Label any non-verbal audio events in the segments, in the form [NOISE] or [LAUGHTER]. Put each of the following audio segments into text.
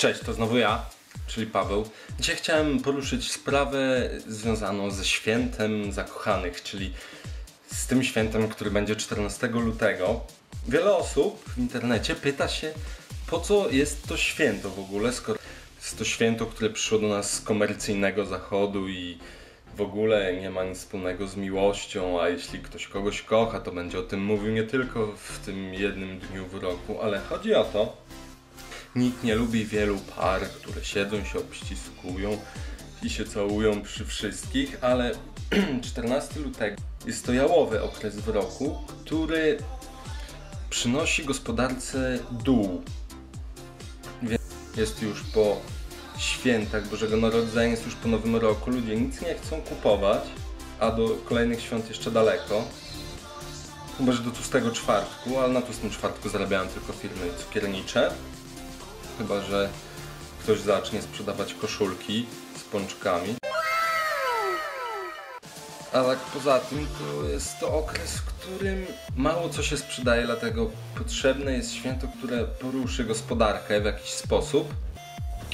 Cześć, to znowu ja, czyli Paweł. Dzisiaj chciałem poruszyć sprawę związaną ze świętem zakochanych, czyli z tym świętem, który będzie 14 lutego. Wiele osób w internecie pyta się, po co jest to święto w ogóle, skoro jest to święto, które przyszło do nas z komercyjnego zachodu i w ogóle nie ma nic wspólnego z miłością, a jeśli ktoś kogoś kocha, to będzie o tym mówił nie tylko w tym jednym dniu w roku, ale chodzi o to, Nikt nie lubi wielu par, które siedzą, się obściskują i się całują przy wszystkich, ale [CLEARS THROAT] 14 lutego jest to jałowy okres w roku, który przynosi gospodarce dół. Więc Jest już po świętach Bożego Narodzenia, jest już po Nowym Roku, ludzie nic nie chcą kupować, a do kolejnych świąt jeszcze daleko. Chyba, że do tłustego czwartku, ale na tłustym czwartku zarabiają tylko firmy cukiernicze. Chyba, że ktoś zacznie sprzedawać koszulki z pączkami. A tak poza tym to jest to okres, w którym mało co się sprzedaje, dlatego potrzebne jest święto, które poruszy gospodarkę w jakiś sposób.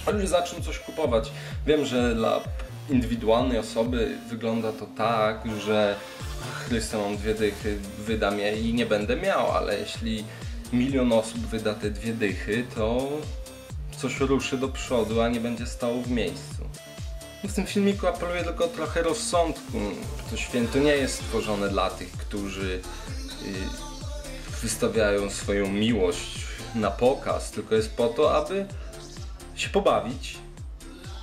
A ludzie zaczną coś kupować. Wiem, że dla indywidualnej osoby wygląda to tak, że Chryste mam dwie dychy, wydam je i nie będę miał, ale jeśli milion osób wyda te dwie dychy, to coś ruszy do przodu, a nie będzie stało w miejscu. W tym filmiku apeluję tylko o trochę rozsądku. To święto nie jest stworzone dla tych, którzy y, wystawiają swoją miłość na pokaz, tylko jest po to, aby się pobawić,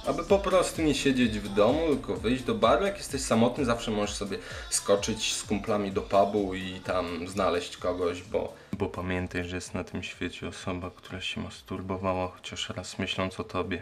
aby po prostu nie siedzieć w domu, tylko wyjść do baru. Jak jesteś samotny, zawsze możesz sobie skoczyć z kumplami do pubu i tam znaleźć kogoś, bo... Bo pamiętaj, że jest na tym świecie osoba, która się masturbowała chociaż raz myśląc o tobie.